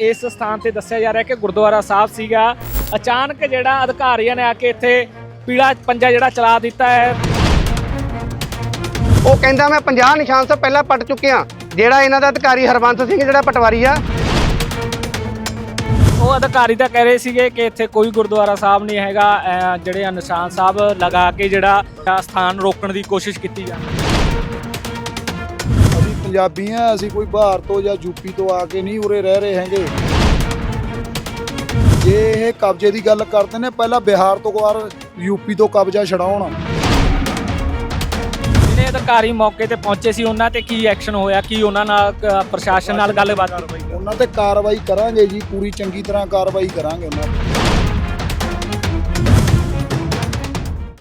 ਇਸ ਸਥਾਨ ਤੇ ਦੱਸਿਆ ਜਾ ਰਿਹਾ ਕਿ ਗੁਰਦੁਆਰਾ ਸਾਹਿਬ ਸੀਗਾ। ਅਚਾਨਕ ਜਿਹੜਾ ਅਧਿਕਾਰੀਆਂ ਨੇ ਆ ਕੇ ਇੱਥੇ ਪੀਲਾ ਪੰਜਾ ਜਿਹੜਾ ਚਲਾ ਦਿੱਤਾ ਹੈ। ਉਹ ਕਹਿੰਦਾ ਮੈਂ 50 ਨਿਸ਼ਾਨ ਤੋਂ ਪਹਿਲਾਂ ਪਟ ਚੁੱਕਿਆ। ਜਿਹੜਾ ਇਹਨਾਂ ਦਾ ਅਧਿਕਾਰੀ ਹਰਬੰਸ ਸਿੰਘ ਜਿਹੜਾ ਪਟਵਾਰੀ ਆ। ਉਹ ਅਧਿਕਾਰੀ ਤਾਂ ਕਹਿ ਰਹੇ ਸੀਗੇ ਕਿ ਇੱਥੇ ਕੋਈ ਗੁਰਦੁਆਰਾ ਸਾਹਿਬ ਨਹੀਂ ਹੈਗਾ। ਜਿਹੜੇ ਨਿਸ਼ਾਨ ਸਾਹਿਬ ਲਗਾ ਕੇ ਜਿਹੜਾ ਸਥਾਨ ਰੋਕਣ ਦੀ ਕੋਸ਼ਿਸ਼ ਕੀਤੀ ਜਾ ਰਹੀ ਹੈ। ਅਸੀਂ ਪੰਜਾਬੀ ਆ ਅਸੀਂ ਕੋਈ ਬਾਹਰ ਤੋਂ ਜਾਂ ਯੂਪੀ ਤੋਂ ਆ ਕੇ ਨਹੀਂ ਉਰੇ ਰਹਿ ਰਹੇ ਹੈਗੇ। ਜੇ ਇਹ ਕਬਜ਼ੇ ਦੀ ਗੱਲ ਕਰਦੇ ਨੇ ਪਹਿਲਾਂ ਬਿਹਾਰ ਤੋਂ ਵਾਰ ਯੂਪੀ ਤੋਂ ਕਬਜ਼ਾ ਛਡਾਉਣ। ਜਿਹੜੇ ਅਧਿਕਾਰੀ ਮੌਕੇ ਤੇ ਪਹੁੰਚੇ ਸੀ ਉਹਨਾਂ ਤੇ ਕੀ ਐਕਸ਼ਨ ਹੋਇਆ? ਕੀ ਉਹਨਾਂ ਨਾਲ ਪ੍ਰਸ਼ਾਸਨ ਨਾਲ ਗੱਲਬਾਤ ਕੀਤੀ? ਉਹਨਾਂ ਤੇ ਕਾਰਵਾਈ ਕਰਾਂਗੇ ਜੀ ਪੂਰੀ ਚੰਗੀ ਤਰ੍ਹਾਂ ਕਾਰਵਾਈ ਕਰਾਂਗੇ ਉਹਨਾਂ ਤੇ।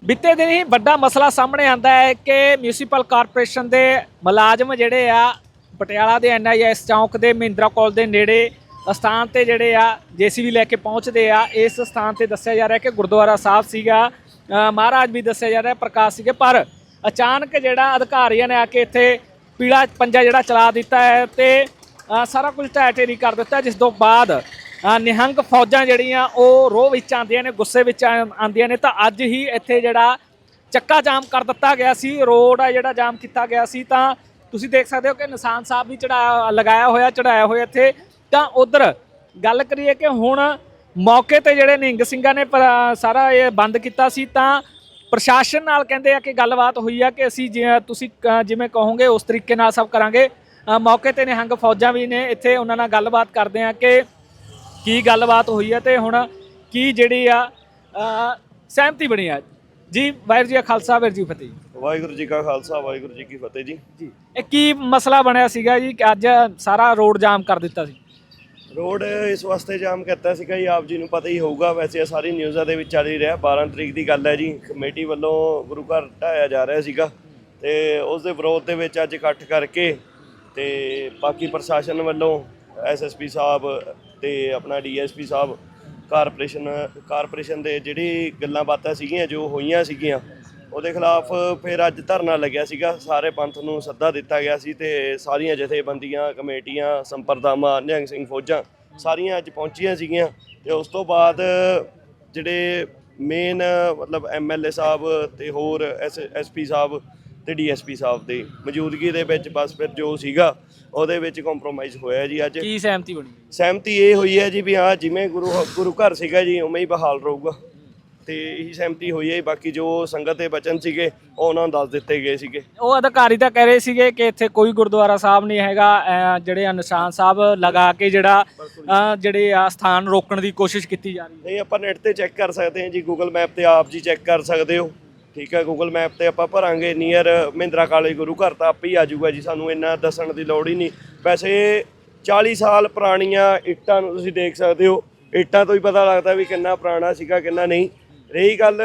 ਬੀਤੇ ਦਿਨ ਹੀ ਵੱਡਾ ਮਸਲਾ ਸਾਹਮਣੇ ਆਂਦਾ ਹੈ ਕਿ ਮਿਊਨਿਸਪਲ ਕਾਰਪੋਰੇਸ਼ਨ ਦੇ ਮੁਲਾਜ਼ਮ ਜਿਹੜੇ ਆ, ਪਟਿਆਲਾ ਦੇ ਐਨਆਈਐਸ ਚੌਂਕ ਦੇ ਮਹਿੰਦਰਾ ਕਾਲਜ ਦੇ ਨੇੜੇ ਸਥਾਨ ਤੇ ਜਿਹੜੇ ਆ, ਜੀਸੀਬੀ ਲੈ ਕੇ ਪਹੁੰਚਦੇ ਆ। ਇਸ ਸਥਾਨ ਤੇ ਦੱਸਿਆ ਜਾ ਰਿਹਾ ਕਿ ਗੁਰਦੁਆਰਾ ਸਾਹਿਬ ਸੀਗਾ। ਮਹਾਰਾਜ ਵੀ ਦੱਸਿਆ ਜਾ ਰਿਹਾ, ਪ੍ਰਕਾਸ਼ ਸੀਗੇ। ਪਰ ਅਚਾਨਕ ਜਿਹੜਾ ਅਧਿਕਾਰੀਆਂ ਨੇ ਆ ਕੇ ਇੱਥੇ ਪੀਲਾ ਪੰਜਾ ਜਿਹੜਾ ਚਲਾ ਦਿੱਤਾ ਹੈ ਤੇ ਸਾਰਾ ਕੁਝ ਢਹਿ ਢੇਰੀ ਕਰ ਦਿੱਤਾ, ਜਿਸ ਤੋਂ ਬਾਅਦ ਨਿਹੰਗ ਫੌਜਾਂ ਜਿਹੜੀਆਂ ਉਹ ਰੋਹ ਵਿੱਚ ਆਉਂਦੀਆਂ ਨੇ, ਗੁੱਸੇ ਵਿੱਚ ਆਂ- ਆਉਂਦੀਆਂ ਨੇ, ਤਾਂ ਅੱਜ ਹੀ ਇੱਥੇ ਜਿਹੜਾ ਚੱਕਾ ਜਾਮ ਕਰ ਦਿੱਤਾ ਗਿਆ ਸੀ, ਰੋਡ ਆ ਜਿਹੜਾ ਜਾਮ ਕੀਤਾ ਗਿਆ ਸੀ, ਤਾਂ ਤੁਸੀਂ ਦੇਖ ਸਕਦੇ ਹੋ ਕਿ ਨਿਸ਼ਾਨ ਸਾਹਿਬ ਵੀ ਚੜਾਇਆ ਲਗਾਇਆ ਹੋਇਆ, ਚੜਾਇਆ ਹੋਇਆ ਇੱਥੇ। ਤਾਂ ਉਧਰ ਗੱਲ ਕਰੀਏ ਕਿ ਹੁਣ ਮੌਕੇ ਤੇ ਜਿਹੜੇ ਨਿਹੰਗ ਸਿੰਘਾਂ ਨੇ ਸਾਰਾ ਇਹ ਬੰਦ ਕੀਤਾ ਸੀ, ਤਾਂ ਪ੍ਰਸ਼ਾਸਨ ਨਾਲ ਕਹਿੰਦੇ ਆ ਕਿ ਗੱਲਬਾਤ ਹੋਈ ਆ ਕਿ ਅਸੀਂ ਜਿਵੇਂ ਤੁਸੀਂ ਜਿਵੇਂ ਕਹੋਗੇ, ਉਸ ਤਰੀਕੇ ਨਾਲ ਸਭ ਕਰਾਂਗੇ। ਮੌਕੇ ਤੇ ਨਿਹੰਗ ਫੌਜਾਂ ਵੀ ਨੇ ਇੱਥੇ ਉਹਨਾਂ ਨਾਲ ਗੱਲਬਾਤ ਕਰਦੇ ਆ ਕਿ ਕੀ ਗੱਲਬਾਤ ਹੋਈ ਹੈ ਤੇ ਹੁਣ ਕੀ ਜਿਹੜੀ ਆ ਸਹਿਮਤੀ ਬਣੀ ਆ? ਜੀ ਵਾਹਿਗੁਰੂ ਜੀ ਕਾ ਖਾਲਸਾ ਵਾਹਿਗੁਰੂ ਜੀ ਕੀ ਫਤਿਹ। ਵਾਹਿਗੁਰੂ ਜੀ ਕਾ ਖਾਲਸਾ ਵਾਹਿਗੁਰੂ ਜੀ ਕੀ ਫਤਿਹ ਜੀ। ਜੀ ਇਹ ਕੀ ਮਸਲਾ ਬਣਿਆ ਸੀਗਾ ਜੀ? ਕਿ ਅੱਜ ਸਾਰਾ ਰੋਡ ਜਾਮ ਕਰ ਦਿੱਤਾ ਸੀ। ਰੋਡ ਇਸ ਵਾਸਤੇ ਜਾਮ ਕੀਤਾ ਸੀਗਾ ਜੀ ਆਪ ਜੀ ਨੂੰ ਪਤਾ ਹੀ ਹੋਊਗਾ ਵੈਸੇ ਇਹ ਸਾਰੀ ਨਿਊਜ਼ਾਂ ਦੇ ਵਿੱਚ ਚੱਲ ਹੀ ਰਿਹਾ। 12 ਤਰੀਕ ਦੀ ਗੱਲ ਹੈ ਜੀ ਕਮੇਟੀ ਵੱਲੋਂ ਗੁਰੂ ਘਰ ਢਾਇਆ ਜਾ ਰਿਹਾ ਸੀਗਾ ਤੇ ਉਸ ਦੇ ਵਿਰੋਧ ਦੇ ਵਿੱਚ ਅੱਜ ਇਕੱਠ ਕਰਕੇ ਤੇ ਬਾਕੀ ਪ੍ਰਸ਼ਾਸਨ ਵੱਲੋਂ ਐਸਐਸਪੀ ਸਾਹਿਬ ਤੇ ਆਪਣਾ ਡੀਐਸਪੀ ਸਾਹਿਬ ਕਾਰਪੋਰੇਸ਼ਨ ਕਾਰਪੋਰੇਸ਼ਨ ਦੇ ਜਿਹੜੀ ਗੱਲਾਂ ਬਾਤਾਂ ਸੀਗੀਆਂ, ਜੋ ਹੋਈਆਂ ਸੀਗੀਆਂ, ਉਹਦੇ ਖਿਲਾਫ ਫਿਰ ਅੱਜ ਧਰਨਾ ਲੱਗਿਆ ਸੀਗਾ। ਸਾਰੇ ਪੰਥ ਨੂੰ ਸੱਦਾ ਦਿੱਤਾ ਗਿਆ ਸੀ ਤੇ ਸਾਰੀਆਂ ਜਥੇਬੰਦੀਆਂ, ਕਮੇਟੀਆਂ, ਸੰਪਰਦਾਵਾਂ, ਨਿਹੰਗ ਸਿੰਘ ਫੌਜਾਂ ਸਾਰੀਆਂ ਅੱਜ ਪਹੁੰਚੀਆਂ ਸੀਗੀਆਂ ਤੇ ਉਸ ਤੋਂ ਬਾਅਦ ਜਿਹੜੇ ਮੇਨ ਮਤਲਬ ਐਮਐਲਏ ਸਾਹਿਬ ਤੇ ਹੋਰ ਐਸਪੀ ਸਾਹਿਬ ਤੇ ਡੀਐਸਪੀ ਸਾਹਿਬ ਦੀ ਮੌਜੂਦਗੀ ਦੇ ਵਿੱਚ ਬਸ ਫਿਰ ਜੋ ਸੀਗਾ ਉਹਦੇ ਵਿੱਚ ਕੰਪਰੋਮਾਈਜ਼ ਹੋਇਆ ਜੀ ਅੱਜ। ਕੀ ਸਹਿਮਤੀ ਬਣੀ? ਸਹਿਮਤੀ ਇਹ ਹੋਈ ਹੈ ਜੀ ਵੀ ਹਾਂ ਜਿਵੇਂ ਗੁਰੂ ਗੁਰੂ ਘਰ ਸੀਗਾ ਜੀ ਉਵੇਂ ਹੀ ਬਹਾਲ ਰਹੂਗਾ। ਤੇ ਇਹੀ ਸਹਿਮਤੀ ਹੋਈ ਹੈ ਬਾਕੀ ਜੋ ਸੰਗਤ ਦੇ ਬਚਨ ਸੀਗੇ ਉਹ ਉਹਨਾਂ ਨੂੰ ਦੱਸ ਦਿੱਤੇ ਗਏ ਸੀਗੇ। ਉਹ ਅਧਿਕਾਰੀ ਤਾਂ ਕਹਿ ਰਹੇ ਸੀਗੇ ਕਿ ਇੱਥੇ ਕੋਈ ਗੁਰਦੁਆਰਾ ਸਾਹਿਬ ਨਹੀਂ ਹੈਗਾ ਅਹ ਜਿਹੜੇ ਨਿਸ਼ਾਨ ਸਾਹਿਬ ਲਗਾ ਕੇ ਜਿਹੜਾ ਅਹ ਜਿਹੜੇ ਆ ਸਥਾਨ ਰੋਕਣ ਦੀ ਕੋਸ਼ਿਸ਼ ਕੀਤੀ ਜਾ ਰਹੀ ਹੈ। ਨਹੀਂ ਆਪਾਂ ਨੈਟ ਤੇ ਚੈੱਕ ਕਰ ਸਕਦੇ ਹਾਂ ਜੀ ਗੂਗਲ ਮੈਪ ਤੇ ਆਪ ਜੀ ਚੈੱਕ ਕਰ ਸਕਦੇ ਹੋ। ਠੀਕ ਹੈ ਗੂਗਲ ਮੈਪ ਤੇ ਆਪਾਂ ਭਰਾਂਗੇ ਨੀਅਰ ਮਹਿੰਦਰਾ ਕਾਲਜ ਗੁਰੂ ਘਰ ਤਾਂ ਆਪੇ ਹੀ ਆ ਜਾਊਗਾ ਜੀ, ਸਾਨੂੰ ਇੰਨਾ ਦੱਸਣ ਦੀ ਲੋੜ ਹੀ ਨਹੀਂ। ਵੈਸੇ 40 ਸਾਲ ਪੁਰਾਣੀਆਂ ਇੱਟਾਂ ਨੂੰ ਤੁਸੀਂ ਦੇਖ ਸਕਦੇ ਹੋ, ਇੱਟਾਂ ਤੋਂ ਹੀ ਪਤਾ ਲੱਗਦਾ ਵੀ ਕਿੰਨਾ ਪੁਰਾਣਾ ਸੀਗਾ, ਕਿੰਨਾ ਨਹੀਂ। ਰਹੀ ਗੱਲ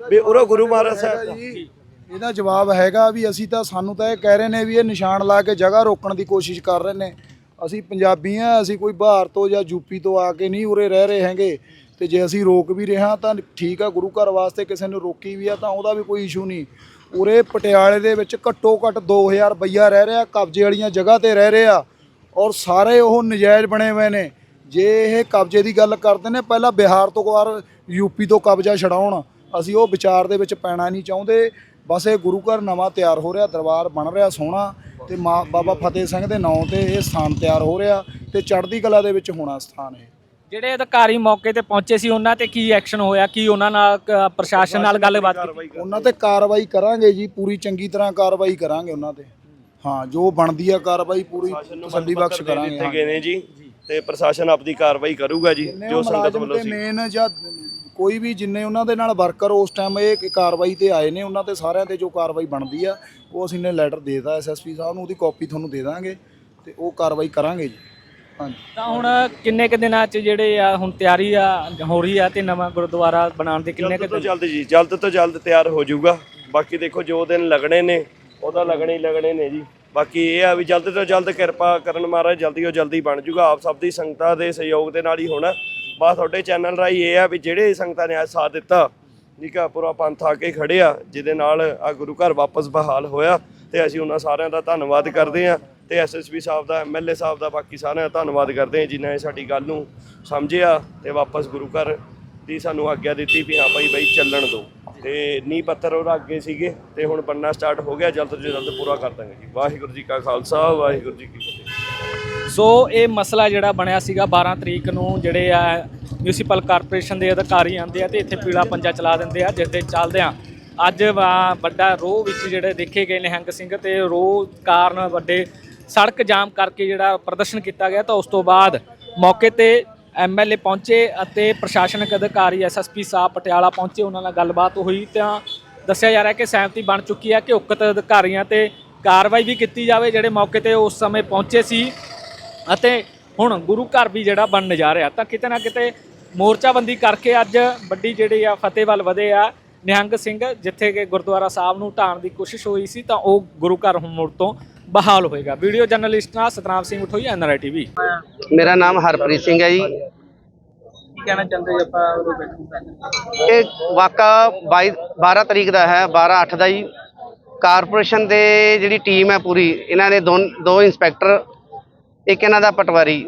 ਵੀ ਉਰੋ ਗੁਰੂ ਮਹਾਰਾਜ ਸਾਹਿਬ ਦਾ। ਜੀ, ਇਹਦਾ ਜਵਾਬ ਹੈਗਾ ਵੀ ਅਸੀਂ ਤਾਂ, ਸਾਨੂੰ ਤਾਂ ਇਹ ਕਹਿ ਰਹੇ ਨੇ ਵੀ ਇਹ ਨਿਸ਼ਾਨ ਲਾ ਕੇ ਜਗ੍ਹਾ ਰੋਕਣ ਦੀ ਕੋਸ਼ਿਸ਼ ਕਰ ਰਹੇ ਨੇ। ਅਸੀਂ ਪੰਜਾਬੀ ਆ, ਅਸੀਂ ਕੋਈ ਬਾਹਰ ਤੋਂ ਜਾਂ ਯੂਪੀ ਤੋਂ ਆ ਕੇ ਨਹੀਂ ਉਰੇ ਰਹਿ ਰਹੇ ਹੈਗੇ। ਤੇ ਜੇ ਅਸੀਂ ਰੋਕ ਵੀ ਰਿਹਾ ਤਾਂ ਠੀਕ ਆ, ਗੁਰੂ ਘਰ ਵਾਸਤੇ ਕਿਸੇ ਨੇ ਰੋਕੀ ਵੀ ਆ ਤਾਂ ਉਹਦਾ ਵੀ ਕੋਈ ਇਸ਼ੂ ਨਹੀਂ। ਉਰੇ ਪਟਿਆਲੇ ਦੇ ਵਿੱਚ ਘੱਟੋ ਘੱਟ 2000 ਰੁਪਈਆ ਰਹਿ ਰਿਹਾ, ਕਬਜ਼ੇ ਵਾਲੀਆਂ ਜਗ੍ਹਾ ਤੇ ਰਹਿ ਰਹੇ ਆ ਔਰ ਸਾਰੇ ਉਹ ਨਜਾਇਜ਼ ਬਣੇ ਹੋਏ ਨੇ। ਜੇ ਇਹ ਕਬਜ਼ੇ ਦੀ ਗੱਲ ਕਰਦੇ ਨੇ, ਪਹਿਲਾਂ ਬਿਹਾਰ ਤੋਂ ਵਾਰ ਯੂਪੀ ਤੋਂ ਕਬਜ਼ਾ ਛਡਾਉਣ, ਅਸੀਂ ਉਹ ਵਿਚਾਰ ਦੇ ਵਿੱਚ ਪੈਣਾ ਨਹੀਂ ਚਾਹੁੰਦੇ। ਬਸ ਇਹ ਗੁਰੂ ਘਰ ਨਵਾਂ ਤਿਆਰ ਹੋ ਰਿਹਾ, ਦਰਬਾਰ ਬਣ ਰਿਹਾ ਸੋਹਣਾ ਤੇ ਮਾਂ ਬਾਬਾ ਫਤਿਹ ਸਿੰਘ ਦੇ ਨਾਂ ਤੇ ਇਹ ਸਥਾਨ ਤਿਆਰ ਹੋ ਰਿਹਾ ਤੇ ਚੜ੍ਹਦੀ ਕਲਾ ਦੇ ਵਿੱਚ ਹੋਣਾ ਸਥਾਨ ਇਹ। ਜਿਹੜੇ ਅਧਿਕਾਰੀ ਮੌਕੇ ਤੇ ਪਹੁੰਚੇ ਸੀ ਉਹਨਾਂ ਤੇ ਕੀ ਐਕਸ਼ਨ ਹੋਇਆ? ਕੀ ਉਹਨਾਂ ਨਾਲ ਪ੍ਰਸ਼ਾਸਨ ਨਾਲ ਗੱਲਬਾਤ ਕੀਤੀ? ਉਹਨਾਂ ਤੇ ਕਾਰਵਾਈ ਕਰਾਂਗੇ ਜੀ ਪੂਰੀ ਚੰਗੀ ਤਰ੍ਹਾਂ ਕਾਰਵਾਈ ਕਰਾਂਗੇ ਉਹਨਾਂ ਤੇ। ਹਾਂ ਜੋ ਬਣਦੀ ਆ ਕਾਰਵਾਈ ਪੂਰੀ ਤਸੱਲੀ ਬਖਸ਼ ਕਰਾਂਗੇ ਦਿੱਤੇ ਹਾਂ। ਗਏ ਨੇ ਜੀ ਤੇ ਪ੍ਰਸ਼ਾਸਨ ਆਪਦੀ ਕਾਰਵਾਈ ਕਰੂਗਾ ਜੀ ਜੋ ਸੰਗਤ ਵੱਲੋਂ ਸੀ। ਮੇਨ ਜਾਂ ਕੋਈ ਵੀ ਜਿੰਨੇ ਉਹਨਾਂ ਦੇ ਨਾਲ ਵਰਕਰ ਉਸ ਟਾਈਮ ਇਹ ਕਾਰਵਾਈ ਤੇ ਆਏ ਨੇ ਉਹਨਾਂ ਤੇ ਸਾਰਿਆਂ ਤੇ ਜੋ ਕਾਰਵਾਈ ਬਣਦੀ ਆ ਉਹ ਅਸੀਂ ਨੇ ਲੈਟਰ ਦੇਤਾ ਐਸਐਸਪੀ ਸਾਹਿਬ ਨੂੰ ਉਹਦੀ ਕਾਪੀ ਤੁਹਾਨੂੰ ਦੇ ਦਾਂਗੇ ਤੇ ਉਹ ਕਾਰਵਾਈ ਕਰਾਂਗੇ ਜੀ। ਤਾਂ ਹੁਣ ਕਿੰਨੇ ਕੁ ਦਿਨਾਂ ਚ ਜਿਹੜੇ ਆ ਹੁਣ ਤਿਆਰੀ ਆ ਹੋ ਰਹੀ ਆ ਤੇ ਨਵਾਂ ਗੁਰਦੁਆਰਾ ਬਣਾਉਣ ਦੇ ਕਿੰਨੇ ਕੁ ਜਲਦ ਤੋਂ ਜਲਦ ਜੀ ਜਲਦ ਤੋਂ ਜਲਦ ਤਿਆਰ ਹੋ ਜਾਊਗਾ। ਬਾਕੀ ਦੇਖੋ ਜੋ ਦਿਨ ਲੱਗਣੇ ਨੇ ਉਹਦਾ ਲੱਗਣੇ ਹੀ ਲੱਗਣੇ ਨੇ ਜੀ। ਬਾਕੀ ਇਹ ਆ ਵੀ ਜਲਦ ਤੋਂ ਜਲਦ ਕਿਰਪਾ ਕਰਨ ਮਹਾਰਾਜ ਜਲਦੀ ਤੋਂ ਜਲਦੀ ਬਣ ਜਾਊਗਾ। ਆਪ ਸਭ ਦੀ ਸੰਗਤਾਂ ਦੇ ਸਹਿਯੋਗ ਦੇ ਨਾਲ ਹੀ ਹੋਣਾ ਬਸ ਤੁਹਾਡੇ ਚੈਨਲ ਰਾਹੀਂ ਇਹ ਆ ਵੀ ਜਿਹੜੇ ਸੰਗਤਾਂ ਨੇ ਅੱਜ ਸਾਥ ਦਿੱਤਾ ਆ ਪੂਰਾ ਪੰਥ ਆ ਕੇ ਖੜਿਆ ਜਿਹਦੇ ਨਾਲ ਆ ਗੁਰੂ ਘਰ ਵਾਪਸ ਬਹਾਲ ਹੋਇਆ ਤੇ ਅਸੀਂ ਉਹਨਾਂ ਸਾਰਿਆਂ ਦਾ ਧੰਨਵਾਦ ਕਰਦੇ ਆ। ਤੇ ਐਸਐਸਪੀ ਸਾਹਿਬ ਦਾ ਐਮਐਲਏ ਸਾਹਿਬ ਦਾ ਬਾਕੀ ਸਾਰਿਆਂ ਦਾ ਧੰਨਵਾਦ ਕਰਦੇ ਹਾਂ ਜਿਨ੍ਹਾਂ ਨੇ ਸਾਡੀ ਗੱਲ ਨੂੰ ਸਮਝਿਆ ਤੇ ਵਾਪਸ ਗੁਰੂ ਘਰ ਦੀ ਸਾਨੂੰ ਆਗਿਆ ਦਿੱਤੀ ਵੀ ਹਾਂ ਭਾਈ, ਬਾਈ ਚੱਲਣ ਦਿਓ। ਤੇ ਨੀਂਹ ਪੱਥਰ ਉਹ ਅੱਗੇ ਸੀਗੇ ਤੇ ਹੁਣ ਬੰਨਾ ਸਟਾਰਟ ਹੋ ਗਿਆ, ਜਲਦ ਤੋਂ ਜਲਦ ਪੂਰਾ ਕਰ ਦਾਂਗੇ ਜੀ। ਵਾਹਿਗੁਰੂ ਜੀ ਕਾ ਖਾਲਸਾ, ਵਾਹਿਗੁਰੂ ਜੀ ਕੀ ਫਤਿਹ। ਸੋ ਇਹ ਮਸਲਾ ਜਿਹੜਾ ਬਣਿਆ ਸੀਗਾ 12 ਤਰੀਕ ਨੂੰ, ਜਿਹੜੇ ਆ ਮਿਊਨਿਸਪਲ ਕਾਰਪੋਰੇਸ਼ਨ ਦੇ ਅਧਿਕਾਰੀ ਆਉਂਦੇ ਆ ਤੇ ਇੱਥੇ ਪੀਲਾ ਪੰਜਾ ਚਲਾ ਦਿੰਦੇ ਆ, ਜਿਸ ਦੇ ਚੱਲਦਿਆਂ ਅੱਜ ਵੱਡਾ ਰੋਹ ਵਿੱਚ ਜਿਹੜੇ ਦੇਖੇ ਗਏ ਨਿਹੰਗ ਸਿੰਘ ਤੇ ਰੋਹ ਕਾਰਨ ਵੱਡੇ ਸੜਕ ਜਾਮ ਕਰਕੇ ਜਿਹੜਾ ਪ੍ਰਦਰਸ਼ਨ ਕੀਤਾ ਗਿਆ ਤਾਂ ਉਸ ਤੋਂ ਬਾਅਦ ਮੌਕੇ ਤੇ ਐਮਐਲਏ ਪਹੁੰਚੇ ਅਤੇ ਪ੍ਰਸ਼ਾਸਨਿਕ ਅਧਿਕਾਰੀ ਐਸਐਸਪੀ ਸਾਹਿਬ ਪਟਿਆਲਾ ਪਹੁੰਚੇ, ਉਹਨਾਂ ਨਾਲ ਗੱਲਬਾਤ ਹੋਈ ਤਾਂ ਦੱਸਿਆ ਜਾ ਰਿਹਾ ਕਿ ਸਹਿਮਤੀ ਬਣ ਚੁੱਕੀ ਹੈ ਕਿ ਉਕਤ ਅਧਿਕਾਰੀਆਂ ਤੇ ਕਾਰਵਾਈ ਵੀ ਕੀਤੀ ਜਾਵੇ, ਜਿਹੜੇ ਮੌਕੇ ਤੇ ਉਸ ਸਮੇਂ ਪਹੁੰਚੇ ਸੀ ਅਤੇ ਹੁਣ ਗੁਰੂ ਘਰ ਵੀ ਜਿਹੜਾ ਬਣਨ ਜਾ ਰਿਹਾ। ਤਾਂ ਕਿਤੇ ਨਾ ਕਿਤੇ ਮੋਰਚਾਬੰਦੀ ਕਰਕੇ ਅੱਜ ਵੱਡੀ ਜਿਹੜੀ ਆ ਫਤਿਹ ਵੱਲ ਵਧੇ ਆ ਨਿਹੰਗ ਸਿੰਘ, ਜਿੱਥੇ ਕਿ ਗੁਰਦੁਆਰਾ ਸਾਹਿਬ ਨੂੰ ਢਾਣ ਦੀ ਕੋਸ਼ਿਸ਼ ਹੋਈ ਸੀ ਤਾਂ ਉਹ ਗੁਰੂ ਘਰ ਹੁਣ ਮੁੜ ਤੋਂ ਬਹਾਲ ਹੋਏਗਾ। ਵੀਡੀਓ ਜਰਨਲਿਸਟ ਨਾਲ ਸਤਨਾਮ ਸਿੰਘ ਉਠੋਈ ਐਨਆਰਆਈ ਟੀਵੀ। ਮੇਰਾ ਨਾਮ ਹਰਪ੍ਰੀਤ ਸਿੰਘ ਹੈ ਜੀ। ਕੀ ਕਹਿਣਾ ਚਾਹੁੰਦੇ ਜੀ ਆਪਾਂ ਉਦੋਂ ਬੈਠੇ ਇਹ ਵਾਕਾ 22 12 ਤਰੀਕ ਦਾ ਹੈ 12 8 ਦਾ ਜੀ। ਕਾਰਪੋਰੇਸ਼ਨ ਦੇ ਜਿਹੜੀ ਟੀਮ ਹੈ ਪੂਰੀ ਇਹਨਾਂ ਨੇ ਦੋ ਦੋ ਇੰਸਪੈਕਟਰ ਇੱਕ ਇਹਨਾਂ ਦਾ ਪਟਵਾਰੀ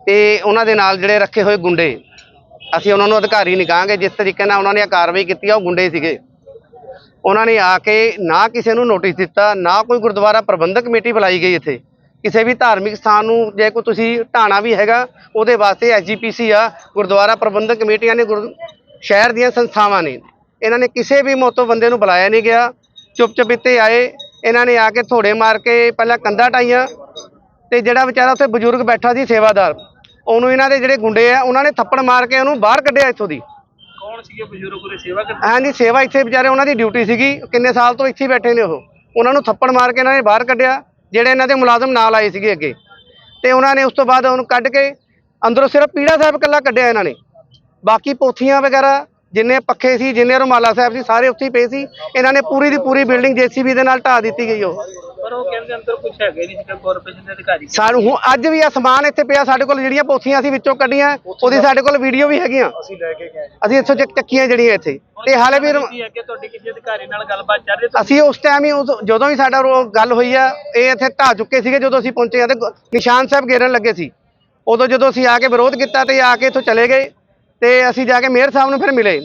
ਤੇ ਉਹਨਾਂ ਦੇ ਨਾਲ ਜਿਹੜੇ ਰੱਖੇ ਹੋਏ ਗੁੰਡੇ। ਅਸੀਂ ਉਹਨਾਂ ਨੂੰ ਅਧਿਕਾਰੀ ਨਹੀਂ ਕਹਾਂਗੇ ਜਿਸ ਤਰੀਕੇ ਨਾਲ ਉਹਨਾਂ ਨੇ ਇਹ ਕਾਰਵਾਈ ਕੀਤੀ ਆ ਉਹ ਗੁੰਡੇ ਸੀਗੇ। ਉਹਨਾਂ ਨੇ ਆ ਕੇ ਨਾ ਕਿਸੇ ਨੂੰ ਨੋਟਿਸ ਦਿੱਤਾ, ਨਾ ਕੋਈ ਗੁਰਦੁਆਰਾ ਪ੍ਰਬੰਧਕ ਕਮੇਟੀ ਬੁਲਾਈ ਗਈ ਇੱਥੇ। ਕਿਸੇ ਵੀ ਧਾਰਮਿਕ ਸਥਾਨ ਨੂੰ ਜੇ ਕੋਈ ਤੁਸੀਂ ਢਾਣਾ ਵੀ ਹੈਗਾ, ਉਹਦੇ ਵਾਸਤੇ ਐਸਜੀਪੀਸੀ ਆ, ਗੁਰਦੁਆਰਾ ਪ੍ਰਬੰਧਕ ਕਮੇਟੀਆਂ ਨੇ ਗੁਰ, ਸ਼ਹਿਰ ਦੀਆਂ ਸੰਸਥਾਵਾਂ ਨੇ। ਇਹਨਾਂ ਨੇ ਕਿਸੇ ਵੀ ਮੋਤੋ ਬੰਦੇ ਨੂੰ ਬੁਲਾਇਆ ਨਹੀਂ ਗਿਆ। ਚੁੱਪ ਚੁਪੀਤੇ ਆਏ। ਇਹਨਾਂ ਨੇ ਆ ਕੇ ਥੋੜੇ ਮਾਰ ਕੇ ਪਹਿਲਾਂ ਕੰਧਾਂ ਟਾਈਆਂ ਤੇ ਜਿਹੜਾ ਵਿਚਾਰਾ ਉੱਥੇ ਬਜ਼ੁਰਗ ਬੈਠਾ ਸੀ ਸੇਵਾਦਾਰ, ਉਹਨੂੰ ਇਹਨਾਂ ਦੇ ਜਿਹੜੇ ਗੁੰਡੇ ਆ, ਉਹਨਾਂ ਨੇ ਥੱਪੜ ਮਾਰ ਕੇ ਉਹਨੂੰ ਬਾਹਰ ਕੱਢਿਆ ਇੱਥੋਂ ਦੀ। ਸੀਗੇ ਬਜ਼ੁਰਗ ਉਰੇ ਸੇਵਾ ਕਰਦੇ? ਹਾਂਜੀ, ਸੇਵਾ ਇੱਥੇ ਵਿਚਾਰੇ ਉਹਨਾਂ ਦੀ ਡਿਊਟੀ ਸੀਗੀ। ਕਿੰਨੇ ਸਾਲ ਤੋਂ ਇੱਥੇ ਬੈਠੇ ਨੇ ਉਹ। ਉਹਨਾਂ ਨੂੰ ਥੱਪੜ ਮਾਰ ਕੇ ਇਹਨਾਂ ਨੇ ਬਾਹਰ ਕੱਢਿਆ, ਜਿਹੜੇ ਇਹਨਾਂ ਦੇ ਮੁਲਾਜ਼ਮ ਨਾਲ ਆਏ ਸੀਗੇ ਅੱਗੇ। ਤੇ ਉਹਨਾਂ ਨੇ ਉਸ ਤੋਂ ਬਾਅਦ ਉਹਨੂੰ ਕੱਢ ਕੇ ਅੰਦਰੋਂ ਸਿਰਫ ਪੀੜਾ ਸਾਹਿਬ ਇਕੱਲਾ ਕੱਢਿਆ ਇਹਨਾਂ ਨੇ। ਬਾਕੀ ਪੋਥੀਆਂ ਵਗੈਰਾ ਜਿੰਨੇ ਪੱਖੇ ਸੀ, ਜਿੰਨੇ ਰੁਮਾਲਾ ਸਾਹਿਬ ਸੀ, ਸਾਰੇ ਉੱਥੇ ਹੀ ਪਏ ਸੀ। ਇਹਨਾਂ ਨੇ ਪੂਰੀ ਦੀ ਪੂਰੀ ਬਿਲਡਿੰਗ ਜੇਸੀਬੀ ਦੇ ਨਾਲ ਢਾਹ ਦਿੱਤੀ ਗਈ ਉਹ। ਉਹ ਕਹਿੰਦੇ ਅੰਦਰ ਕੁਝ ਹੈਗੇ ਨਹੀਂ ਸੀਗਾ ਕਾਰਪੋਰੇਸ਼ਨ ਦੇ ਅਧਿਕਾਰੀ। ਸਾਨੂੰ ਹੁਣ ਅੱਜ ਵੀ ਆ ਸਮਾਨ ਇੱਥੇ ਪਿਆ ਸਾਡੇ ਕੋਲ ਜਿਹੜੀਆਂ ਪੋਥੀਆਂ ਅਸੀਂ ਵਿੱਚੋਂ ਕੱਢੀਆਂ ਉਹਦੀ ਸਾਡੇ ਕੋਲ ਵੀਡੀਓ ਵੀ ਹੈਗੀਆਂ। ਅਸੀਂ ਲੈ ਕੇ ਗਏ। ਅਸੀਂ ਇੱਥੋਂ ਚੱਕ ਚੱਕੀਆਂ ਜਿਹੜੀਆਂ ਇੱਥੇ। ਤੇ ਹਾਲੇ ਵੀ ਰੁ- ਕੀ ਹੈ ਕਿ ਤੁਹਾਡੀ ਕਿਸੇ ਅਧਿਕਾਰੀ ਨਾਲ ਗੱਲਬਾਤ ਚੱਲ ਰਹੀ ਅਸੀਂ ਉਸ ਟਾਈਮ ਹੀ ਜਦੋਂ ਵੀ ਸਾਡਾ ਗੱਲ ਹੋਈ ਆ ਇਹ ਇੱਥੇ ਢਾਹ ਚੁੱਕੇ ਸੀਗੇ ਜਦੋਂ ਅਸੀਂ ਪਹੁੰਚੇ ਆ ਤੇ ਨਿਸ਼ਾਨ ਸਾਹਿਬ ਘੇਰਨ ਲੱਗੇ ਸੀ। ਉਦੋਂ ਜਦੋਂ ਅਸੀਂ ਆ ਕੇ ਵਿਰੋਧ ਕੀਤਾ ਤੇ ਆ ਕੇ ਇੱਥੋਂ ਚਲੇ ਗਏ ਤੇ ਅਸੀਂ ਜਾ ਕੇ ਮੇਅਰ ਸਾਹਿਬ ਨੂੰ ਫਿਰ ਮਿਲੇ।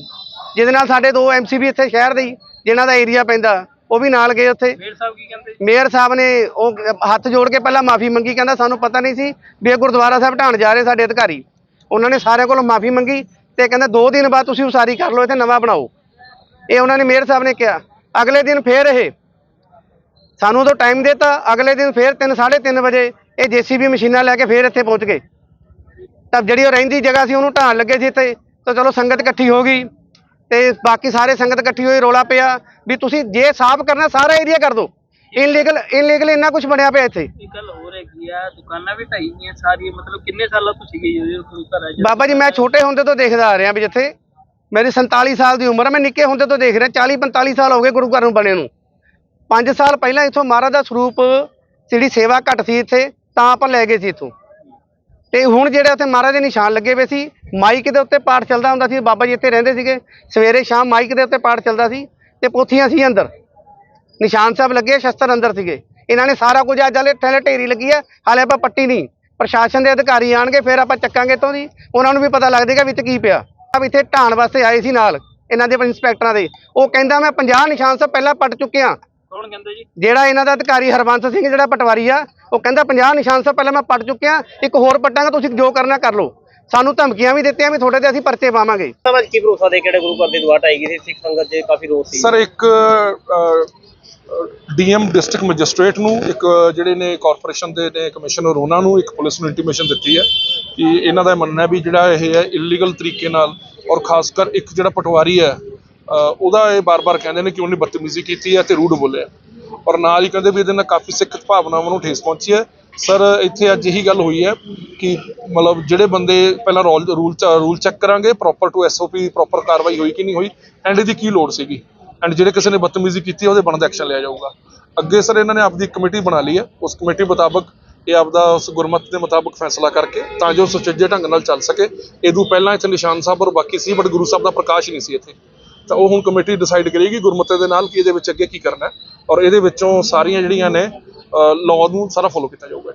ਜਿਹਦੇ ਨਾਲ ਸਾਡੇ ਦੋ ਐਮਸੀਬੀ ਇੱਥੇ ਸ਼ਹਿਰ ਦੇ ਜਿਨ੍ਹਾਂ ਦਾ ਏਰੀਆ ਪੈਂਦਾ। ਉਹ ਵੀ ਨਾਲ ਗਏ ਉੱਥੇ। ਮੇਰ ਸਾਹਿਬ ਕੀ ਕਹਿੰਦੇ? ਮੇਅਰ ਸਾਹਿਬ ਨੇ ਉਹ ਹੱਥ ਜੋੜ ਕੇ ਪਹਿਲਾਂ ਮਾਫੀ ਮੰਗੀ ਕਹਿੰਦਾ ਸਾਨੂੰ ਪਤਾ ਨਹੀਂ ਸੀ ਵੀ ਇਹ ਗੁਰਦੁਆਰਾ ਸਾਹਿਬ ਢਾਣ ਜਾ ਰਹੇ ਸਾਡੇ ਅਧਿਕਾਰੀ। ਉਹਨਾਂ ਨੇ ਸਾਰਿਆਂ ਕੋਲੋਂ ਮਾਫੀ ਮੰਗੀ ਤੇ ਕਹਿੰਦਾ ਦੋ ਦਿਨ ਬਾਅਦ ਤੁਸੀਂ ਉਸਾਰੀ ਕਰ ਲਓ ਇੱਥੇ ਨਵਾਂ ਬਣਾਓ। ਇਹ ਉਹਨਾਂ ਨੇ ਮੇਅਰ ਸਾਹਿਬ ਨੇ ਕਿਹਾ। ਅਗਲੇ ਦਿਨ ਫੇਰ ਇਹ ਸਾਨੂੰ ਉਦੋਂ ਟਾਈਮ ਦਿੱਤਾ ਅਗਲੇ ਦਿਨ ਫੇਰ 3 3:30 ਵਜੇ ਇਹ ਜੀਸੀਬੀ ਮਸ਼ੀਨਾਂ ਲੈ ਕੇ ਫੇਰ ਇੱਥੇ ਪਹੁੰਚ ਗਏ। ਤਾਂ ਜਿਹੜੀ ਉਹ ਰਹਿੰਦੀ ਜਗ੍ਹਾ ਸੀ ਉਹਨੂੰ ਢਾਣ ਲੱਗੇ ਸੀ ਇੱਥੇ। ਤਾਂ ਚਲੋ ਸੰਗਤ ਇਕੱਠੀ ਹੋ ਗਈ। ਤੇ ਬਾਕੀ ਸਾਰੇ ਸੰਗਤ ਇਕੱਠੀ ਹੋਈ ਰੋਲਾ ਪਿਆ ਵੀ ਤੁਸੀਂ ਜੇ ਸਾਫ਼ ਕਰਨਾ ਸਾਰਾ ਏਰੀਆ ਕਰ ਦਿਓ। ਇਨਲੀਗਲ ਇਨਲੀਗਲ ਇੰਨਾ ਕੁਝ ਬਣਿਆ ਪਿਆ ਇੱਥੇ। ਇਹ ਗੱਲ ਹੋ ਰਹੀ ਆ ਦੁਕਾਨਾਂ ਵੀ ਢਾਈ ਗਈਆਂ ਸਾਰੀਆਂ ਮਤਲਬ ਕਿੰਨੇ ਸਾਲਾਂ ਤੋਂ ਸੀਗੇ ਜੀ ਉਹ ਗੁਰੂ ਘਰ ਆ ਜੀ? ਬਾਬਾ ਜੀ ਮੈਂ ਛੋਟੇ ਹੁੰਦੇ ਤੋਂ ਦੇਖਦਾ ਆ ਰਿਹਾ ਵੀ ਜਿੱਥੇ ਮੇਰੀ 47 ਸਾਲ ਦੀ ਉਮਰ ਹੈ ਮੈਂ ਨਿੱਕੇ ਹੁੰਦੇ ਤੋਂ ਦੇਖ ਰਿਹਾ 40 45 ਸਾਲ ਹੋ ਗਏ ਗੁਰੂ ਘਰ ਨੂੰ ਬਣੇ ਨੂੰ। 5 ਸਾਲ ਪਹਿਲਾਂ ਇੱਥੋਂ ਮਹਾਰਾਜ ਦਾ ਸਰੂਪ ਜਿਹੜੀ ਸੇਵਾ ਘੱਟ ਸੀ ਇੱਥੇ ਤਾਂ ਆਪਾਂ ਲੈ ਗਏ ਸੀ ਇੱਥੋਂ। ਤੇ ਹੁਣ ਜਿਹੜੇ ਉੱਥੇ ਮਹਾਰਾਜ ਦੇ ਨਿਸ਼ਾਨ ਲੱਗੇ ਹੋਏ ਸੀ ਮਾਈਕ ਦੇ ਉੱਤੇ ਪਾਠ ਚੱਲਦਾ ਹੁੰਦਾ ਸੀ ਬਾਬਾ ਜੀ ਇੱਥੇ ਰਹਿੰਦੇ ਸੀਗੇ। ਸਵੇਰੇ ਸ਼ਾਮ ਮਾਈਕ ਦੇ ਉੱਤੇ ਪਾਠ ਚੱਲਦਾ ਸੀ ਤੇ ਪੋਥੀਆਂ ਸੀ ਅੰਦਰ। ਨਿਸ਼ਾਨ ਸਾਹਿਬ ਲੱਗੇ ਸ਼ਸਤਰ ਅੰਦਰ ਸੀਗੇ। ਇਹਨਾਂ ਨੇ ਸਾਰਾ ਕੁਝ ਅੱਜ ਹਾਲੇ ਥੱਲੇ ਢੇਰੀ ਲੱਗੀ ਹੈ ਹਾਲੇ ਆਪਾਂ ਪੱਟੀ ਨਹੀਂ। ਪ੍ਰਸ਼ਾਸਨ ਦੇ ਅਧਿਕਾਰੀ ਆਣਗੇ ਫਿਰ ਆਪਾਂ ਚੱਕਾਂਗੇ ਤੋਂ ਦੀ। ਉਹਨਾਂ ਨੂੰ ਵੀ ਪਤਾ ਲੱਗ ਜਾਏਗਾ ਵਿੱਚ ਕੀ ਪਿਆ। ਆਪ ਇੱਥੇ ਢਾਣ ਵਾਸਤੇ ਆਏ ਸੀ ਨਾਲ ਇਹਨਾਂ ਦੇ ਇੰਸਪੈਕਟਰਾਂ ਦੇ। ਉਹ ਕਹਿੰਦਾ ਮੈਂ 50 ਨਿਸ਼ਾਨ ਸਾਹਿਬ ਪਹਿਲਾਂ ਪੱਟ ਚੁੱਕਿਆ। ਕੌਣ ਕਹਿੰਦੇ ਜੀ? ਜਿਹੜਾ ਇਹਨਾਂ ਦਾ ਅਧਿਕਾਰੀ ਹਰਬੰਸ ਸਿੰਘ ਜਿਹੜਾ ਪਟਵਾਰੀ ਆ ਉਹ ਕਹਿੰਦਾ 50 ਨਿਸ਼ਾਨ ਸਾਹਿਬ ਪਹਿਲਾਂ ਮੈਂ ਪੱਟ ਚੁੱਕਿਆ। ਇੱਕ ਹੋਰ ਪੱਟਾਂਗਾ ਤੁਸੀਂ ਜੋ ਕਰਨਾ ਕਰ ਲਓ। ਸਾਨੂੰ ਧਮਕੀਆਂ ਵੀ ਦਿੱਤੀਆਂ ਵੀ ਤੁਹਾਡੇ ਤੇ ਅਸੀਂ ਪਰਚੇ ਪਾਵਾਂਗੇ। ਸਮਝ ਕੀ ਭਰੋਸਾ ਦੇ ਕਿਹੜੇ ਗੁਰੂ ਘਰ ਦੀ ਦੁਆ ਢਾਈ ਗਈ ਸੀ? ਸਿੱਖ ਸੰਗਤ 'ਚ ਕਾਫੀ ਰੋਸ ਸੀ। ਸਰ ਇੱਕ ਡੀਐਮ ਡਿਸਟ੍ਰਿਕਟ ਮੈਜਿਸਟ੍ਰੇਟ ਨੂੰ ਇੱਕ ਜਿਹੜੇ ਨੇ ਕਾਰਪੋਰੇਸ਼ਨ ਦੇ ਨੇ ਕਮਿਸ਼ਨਰ ਉਹਨਾਂ ਨੂੰ ਇੱਕ ਪੁਲਿਸ ਨੂੰ ਇੰਟੀਮੇਸ਼ਨ ਦਿੱਤੀ ਹੈ ਕਿ ਇਹਨਾਂ ਦਾ ਮੰਨਣਾ ਹੈ ਵੀ ਜਿਹੜਾ ਇਹ ਹੈ ਇਲੀਗਲ ਤਰੀਕੇ ਨਾਲ ਔਰ ਖਾਸ ਕਰ ਇੱਕ ਜਿਹੜਾ ਪਟਵਾਰੀ ਹੈ ਉਹਦਾ ਇਹ ਬਾਰ-ਬਾਰ ਕਹਿੰਦੇ ਨੇ ਕਿ ਉਹਨੇ ਬਦਤਮੀਜ਼ੀ ਕੀਤੀ ਹੈ ਤੇ ਰੂਡ ਬੋਲਿਆ। ਔਰ ਨਾਲ ਹੀ ਕਹਿੰਦੇ ਵੀ ਇਹਦੇ ਨਾਲ ਕਾਫੀ ਸਿੱਖ ਭਾਵਨਾਵਾਂ ਨੂੰ ਠੇਸ ਪਹੁੰਚੀ ਹੈ। ਸਰ ਇੱਥੇ ਅੱਜ ਇਹੀ ਗੱਲ ਹੋਈ ਹੈ ਕਿ ਮਤਲਬ ਜਿਹੜੇ ਬੰਦੇ ਪਹਿਲਾਂ ਰੂਲ ਰੂਲ ਰੂਲ ਚੈੱਕ ਕਰਾਂਗੇ ਪ੍ਰੋਪਰ ਟੂ ਐਸਓਪੀ ਪ੍ਰੋਪਰ ਕਾਰਵਾਈ ਹੋਈ ਕਿ ਨਹੀਂ ਹੋਈ ਐਂਡ ਇਹਦੀ ਕੀ ਲੋੜ ਸੀਗੀ? ਐਂਡ ਜਿਹੜੇ ਕਿਸੇ ਨੇ ਬਦਤਮੀਜ਼ੀ ਕੀਤੀ ਹੈ, ਉਹਦੇ ਬਣਦਾ ਐਕਸ਼ਨ ਲਿਆ ਜਾਊਗਾ। ਅੱਗੇ ਸਰ ਇਹਨਾਂ ਨੇ ਆਪਦੀ ਕਮੇਟੀ ਬਣਾ ਲਈ ਹੈ। ਉਸ ਕਮੇਟੀ ਮੁਤਾਬਕ ਇਹ ਆਪਦਾ ਉਸ ਗੁਰਮਤ ਦੇ ਮੁਤਾਬਕ ਫੈਸਲਾ ਕਰਕੇ ਤਾਂ ਜੋ ਸੁਚੱਜੇ ਢੰਗ ਨਾਲ ਚੱਲ ਸਕੇ। ਇਹਦੋਂ ਪਹਿਲਾਂ ਇੱਥੇ ਨਿਸ਼ਾਨ ਸਾਹਿਬ ਔਰ ਬਾਕੀ ਸੀ ਬਟ ਗੁਰੂ ਸਾਹਿਬ ਦਾ ਪ੍ਰਕਾਸ਼ ਨਹੀਂ ਸੀ ਇੱਥੇ। ਤਾਂ ਉਹ ਹੁਣ ਕਮੇਟੀ ਡਿਸਾਈਡ ਕਰੇਗੀ ਗੁਰਮਤੇ ਦੇ ਨਾਲ ਕਿ ਇਹਦੇ ਵਿੱਚ ਅੱਗੇ ਕੀ ਕਰਨਾ ਔਰ ਇਹਦੇ ਵਿੱਚੋਂ ਸਾਰੀਆਂ ਜਿਹੜੀਆਂ ਨੇ ਲਾਅ ਨੂੰ ਸਾਰਾ ਫੋਲੋ ਕੀਤਾ ਜਾਊਗਾ।